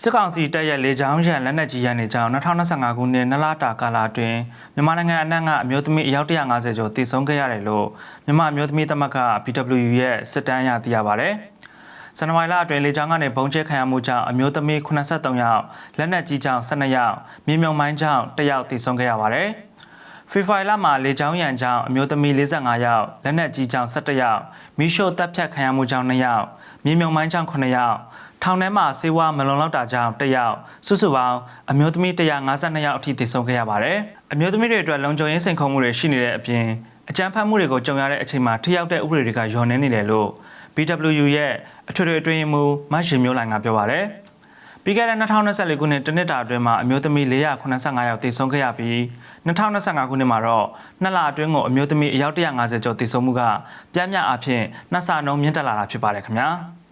စစ်ကောင်စီတပ်ရဲ့လေကြောင်းရန်လက်နက်ကြီးရန်တွေကြောင့်2025ခုနှစ်နလတာကာလအတွင်းမြန်မာနိုင်ငံအနှံ့ကအမျိုးသမီးအယောက်150ကျော်တည်ဆုံးခဲ့ရတယ်လို့မြန်မာအမျိုးသမီးသမဂ္ဂ BWU ရဲ့စစ်တမ်းအရသိရပါဗျ။ဇန်နဝါရီလအတွင်းလေကြောင်းကနေဘုံကျဲခံရမှုကြောင့်အမျိုးသမီး83ယောက်လက်နက်ကြီးကြောင့်12ယောက်မြေမြုံမိုင်းကြောင့်1ယောက်တည်ဆုံးခဲ့ရပါတယ်။ ဖေဖော်ဝါရီလမှာလေကြောင်းရန်ကြောင့်အမျိုးသမီး45ယောက်လက်နက်ကြီးကြောင့်17ယောက်မိရှို့တပ်ဖြတ်ခံရမှုကြောင့်2ယောက်မြေမြုံမိုင်းကြောင့်9ယောက်ထောင်ထဲမှာစေဝါမလုံလောက်တာကြောင့်1ယောက်စုစုပေါင်းအမျိုးသမီး152ယောက်အထိသေဆုံးခဲ့ရပါတယ်အမျိုးသမီးတွေအတွက်လုံခြုံရေးစိန်ခေါ်မှုတွေရှိနေတဲ့အပြင်အကြမ်းဖက်မှုတွေကိုကြုံရတဲ့အချိန်မှာထိရောက်တဲ့ဥပဒေတွေကညှော်နှင်းနေတယ်လို့ BWU ရဲ့အထွေထွေအတွင်းရေးမှူးမရှင်မျိုးလိုင်ကပြောပါတယ် ပြီးခဲ့တဲ့2024ခုနှစ်တနှစ်တာအတွင်းမှာအမျိုးသမီး485ယောက်တည်ဆုံးခဲ့ရပြီး2025ခုနှစ်မှာတော့နှစ်လအတွင်းကိုအမျိုးသမီးအယောက်150ကျော်တည်ဆုံးမှုကပြင်းပြအဖြစ်နှစ်ဆနှုန်းမြင့်တက်လာတာဖြစ်ပါတယ်ခင်ဗျာ။